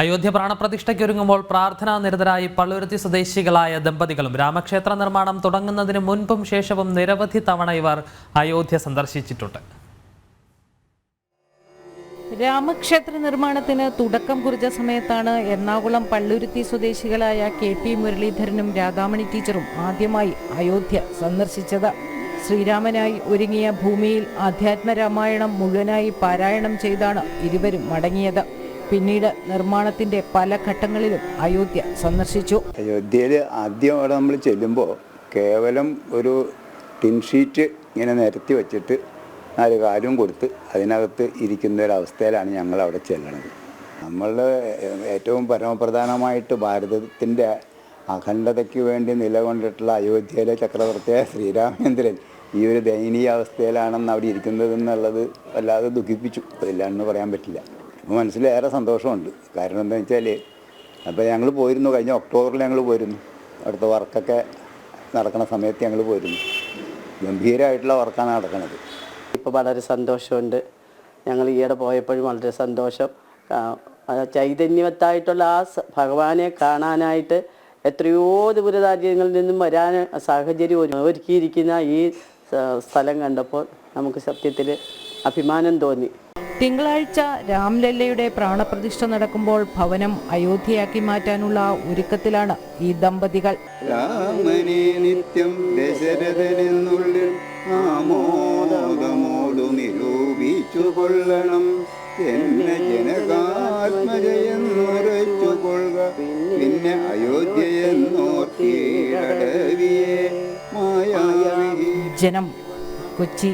അയോധ്യ പ്രാണപ്രതിഷ്ഠയ്ക്കൊരുങ്ങുമ്പോൾ പ്രാർത്ഥനാ നിരതരായി പള്ളുരുത്തി സ്വദേശികളായ ദമ്പതികളും രാമക്ഷേത്ര നിർമ്മാണം തുടങ്ങുന്നതിന് മുൻപും ശേഷവും നിരവധി തവണ ഇവർ അയോധ്യ സന്ദർശിച്ചിട്ടുണ്ട്. രാമക്ഷേത്ര നിർമ്മാണത്തിന് തുടക്കം കുറിച്ച സമയത്താണ് എറണാകുളം പള്ളുരുത്തി സ്വദേശികളായ കെ പി മുരളീധരനും രാധാമണി ടീച്ചറും ആദ്യമായി അയോധ്യ സന്ദർശിച്ചത്. ശ്രീരാമനായി ഒരുങ്ങിയ ഭൂമിയിൽ ആധ്യാത്മ രാമായണം മുഴുവനായി പാരായണം ചെയ്താണ് ഇരുവരും മടങ്ങിയത്. പിന്നീട് നിർമ്മാണത്തിന്റെ പല ഘട്ടങ്ങളിലും അയോധ്യ സന്ദർശിച്ചു. അയോധ്യയിൽ ആദ്യം അവിടെ നമ്മൾ ചെല്ലുമ്പോൾ കേവലം ഒരു ടിൻഷീറ്റ് ഇങ്ങനെ നിരത്തി വെച്ചിട്ട് നാല് കാലും കൊടുത്ത് അതിനകത്ത് ഇരിക്കുന്ന ഒരു അവസ്ഥയിലാണ് ഞങ്ങൾ അവിടെ ചെല്ലണത്. നമ്മൾ ഏറ്റവും പരമപ്രധാനമായിട്ട് ഭാരതത്തിന്റെ അഖണ്ഡതയ്ക്ക് വേണ്ടി നിലകൊണ്ടിട്ടുള്ള അയോധ്യയിലെ ചക്രവർത്തിയായ ശ്രീരാമചന്ദ്രൻ ഈ ഒരു ദയനീയ അവസ്ഥയിലാണെന്ന് അവിടെ ഇരിക്കുന്നത് എന്നുള്ളത് വല്ലാതെ ദുഃഖിപ്പിച്ചു. അതില്ലാന്ന് പറയാൻ പറ്റില്ല. മനസ്സിലേറെ സന്തോഷമുണ്ട്. കാരണം എന്താ വെച്ചാൽ അപ്പോൾ ഞങ്ങൾ പോയിരുന്നു കഴിഞ്ഞ ഒക്ടോബറിൽ ഞങ്ങൾ പോയിരുന്നു. അടുത്ത വർക്കൊക്കെ നടക്കുന്ന സമയത്ത് ഞങ്ങൾ പോയിരുന്നു. ഗംഭീരമായിട്ടുള്ള വർക്കാണ് നടക്കുന്നത്. ഇപ്പോൾ വളരെ സന്തോഷമുണ്ട്. ഞങ്ങൾ ഈയിടെ പോയപ്പോഴും വളരെ സന്തോഷം. ചൈതന്യവത്തായിട്ടുള്ള ആ ഭഗവാനെ കാണാനായിട്ട് എത്രയോ ദൂരരാജ്യങ്ങളിൽ നിന്നും വരാൻ സാഹചര്യം ഒരു- ഒരുക്കിയിരിക്കുന്ന ഈ സ്ഥലം കണ്ടപ്പോൾ നമുക്ക് സത്യത്തിൽ അഭിമാനം തോന്നി. തിങ്കളാഴ്ച രാംലല്ലയുടെ പ്രാണപ്രതിഷ്ഠ നടക്കുമ്പോൾ ഭവനം അയോധ്യയാക്കി മാറ്റാനുള്ള ഒരുക്കത്തിലാണ് ഈ ദമ്പതികൾ. രാമനെ നിത്യം ദശരഥനെന്നുള്ളിൽ ആമോദമോടു നിരൂപിച്ചു കൊള്ളണം. എന്നെ ജനകാത്മജയെന്നുറച്ചു കൊള്ളുക പിന്നെ അയോധ്യയെന്നോർത്തിടവിയെ മായാവി ജനം കൊച്ചി.